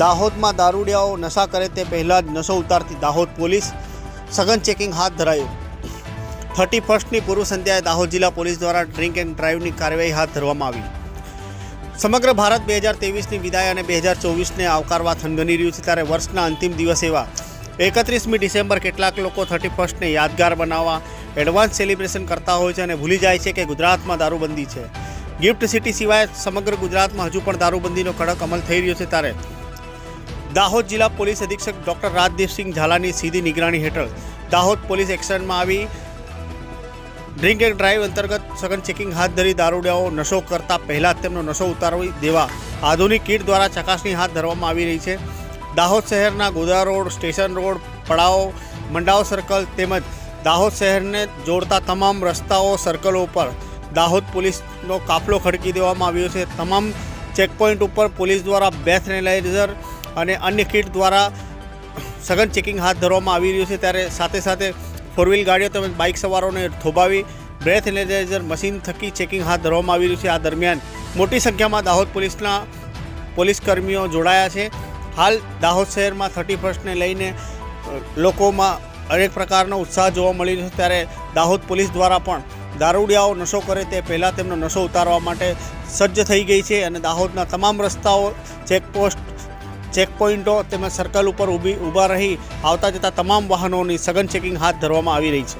દાહોદમાં દારૂડિયાઓ નશા કરે તે પહેલાં જ નશો ઉતારતી દાહોદ પોલીસ સઘન ચેકિંગ હાથ ધરાયું. થર્ટી ફર્સ્ટની પૂર્વ સંધ્યાએ દાહોદ જિલ્લા પોલીસ દ્વારા ડ્રિંક એન્ડ ડ્રાઈવની કાર્યવાહી હાથ ધરવામાં આવી. સમગ્ર ભારત બે હજાર તેવીસની વિદાય અને બે હજાર ચોવીસને આવકારવા થનગની રહ્યું છે ત્યારે વર્ષના અંતિમ દિવસ એવા એકત્રીસમી ડિસેમ્બર કેટલાક લોકો થર્ટી ફર્સ્ટને યાદગાર બનાવવા એડવાન્સ સેલિબ્રેશન કરતા હોય છે અને ભૂલી જાય છે કે ગુજરાતમાં દારૂબંધી છે. ગિફ્ટ સિટી સિવાય સમગ્ર ગુજરાતમાં હજુ પણ દારૂબંધીનો કડક અમલ થઈ રહ્યો છે ત્યારે દાહોદ જિલ્લા પોલીસ અધિક્ષક ડૉક્ટર રાજદીપસિંહ ઝાલાની સીધી નિગરાણી હેઠળ દાહોદ પોલીસ એક્શનમાં આવી. ડ્રિંક એન્ડ ડ્રાઈવ અંતર્ગત સઘન ચેકિંગ હાથ ધરી દારૂડિયાઓ નશો કરતા પહેલાં તેમનો નશો ઉતારવી દેવા આધુનિક કીટ દ્વારા ચકાસણી હાથ ધરવામાં આવી રહી છે. દાહોદ શહેરના ગોદા રોડ, સ્ટેશન રોડ, પડાવ, મંડાવ સર્કલ તેમજ દાહોદ શહેરને જોડતા તમામ રસ્તાઓ, સર્કલો ઉપર દાહોદ પોલીસનો કાફલો ખડકી દેવામાં આવ્યો છે. તમામ ચેકપોઇન્ટ ઉપર પોલીસ દ્વારા બેથ એનાલાઇઝર અને અન્ય કીટ દ્વારા સઘન ચેકિંગ હાથ ધરવામાં આવી રહ્યું છે. ત્યારે સાથે સાથે ફોર વ્હીલ ગાડીઓ તેમજ બાઇક સવારોને થોભાવી બ્રેથ એનાલાઇઝર મશીન થકી ચેકિંગ હાથ ધરવામાં આવી રહ્યું છે. આ દરમિયાન મોટી સંખ્યામાં દાહોદ પોલીસના પોલીસ કર્મીઓ જોડાયા છે. હાલ દાહોદ શહેરમાં થર્ટી ફર્સ્ટને લઈને લોકોમાં અનેક પ્રકારનો ઉત્સાહ જોવા મળી રહ્યો છે. ત્યારે દાહોદ પોલીસ દ્વારા પણ દારૂડિયાઓ નશો કરે તે પહેલાં તેમનો નશો ઉતારવા માટે સજ્જ થઈ ગઈ છે અને દાહોદના તમામ રસ્તાઓ ચેકપોસ્ટ ચેકપોઇન્ટો તેમજ સર્કલ ઉપર ઊભી ઊભા રહી આવતા જતા તમામ વાહનોની સઘન ચેકિંગ હાથ ધરવામાં આવી રહી છે.